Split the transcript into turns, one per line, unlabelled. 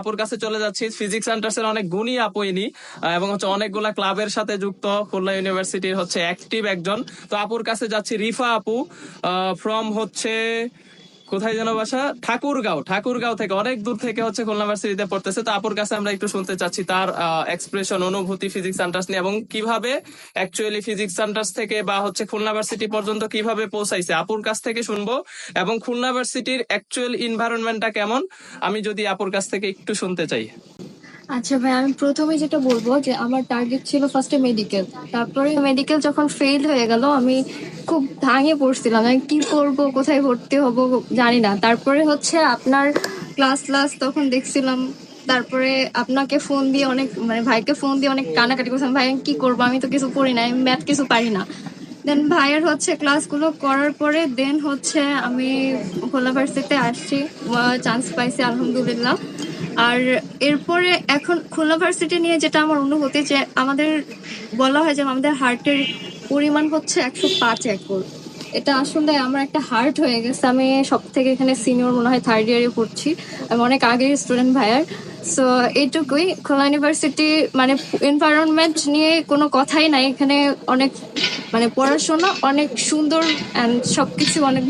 আপুর কাছে চলে যাচ্ছি। ফিজিক্স সেন্টার্সের অনেক গুণী আপু ইনি এবং হচ্ছে অনেকগুলা ক্লাবের সাথে যুক্ত খুলনা ইউনিভার্সিটির হচ্ছে অ্যাক্টিভ একজন। তো আপুর কাছে যাচ্ছি রিফা আপু ফ্রম হচ্ছে কোথায় যেন বাসা? ঠাকুরগাঁও। ঠাকুরগাঁও থেকে অনেক দূর থেকে হচ্ছে খুলনা ভার্সিটিতে পড়তেছে। তো আপুর কাছে আমরা একটু শুনতে চাচ্ছি তার এক্সপ্রেশন অনুভূতি ফিজিক্স সান্টার্স নিয়ে এবং কীভাবে অ্যাকচুয়ালি ফিজিক্স সান্টার্স থেকে বা হচ্ছে খুলনা ভার্সিটি পর্যন্ত কীভাবে পৌঁছাইছে আপুর কাছ থেকে শুনব। এবং খুলনা ভার্সিটির অ্যাকচুয়াল ইনভায়রনমেন্টটা কেমন? আমি যদি আপুর কাছ থেকে একটু শুনতে চাই।
আচ্ছা ভাই, আমি প্রথমে যেটা বলব যে আমার টার্গেট ছিল ফার্স্টে মেডিকেল তারপরে মেডিকেল যখন ফেল হয়ে গেল, আমি খুব ভাঙে পড়ছিলাম। আমি কি করব, কোথায় ভর্তি হব জানি না। তারপরে হচ্ছে আপনার ক্লাস ক্লাস তখন দেখছিলাম, তারপরে আপনাকে ফোন দিয়ে অনেক মানে ভাইকে ফোন দিয়ে অনেক কানাকাটি করছিলাম। ভাই কি করব? আমি তো কিছু পড়ি না আমি ম্যাথ কিছু পারি না। দেন ভাইয়ের হচ্ছে ক্লাসগুলো করার পরে দেন হচ্ছে আমি খোলা আসছি। চান্স পাইছি, আলহামদুলিল্লাহ। আর এরপরে এখন খুলনা ভার্সিটি নিয়ে যেটা আমার অনুভূতি যে আমাদের, বলা হয় যে আমাদের হার্টের পরিমাণ হচ্ছে একশো পাঁচ একর। এটা আসলে আমার একটা হার্ট হয়ে গেছে। আমি সব থেকে এখানে সিনিয়র মনে হয় থার্ড ইয়ারে পড়ছি। আমি অনেক আগের স্টুডেন্ট ভাইয়ার। সো এইটুকুই। খুলনা ইউনিভার্সিটি মানে এনভায়রনমেন্ট নিয়ে কোনো কথাই নাই। এখানে অনেক মানে পড়াশোনা অনেক সুন্দর অ্যান্ড সবকিছু অনেক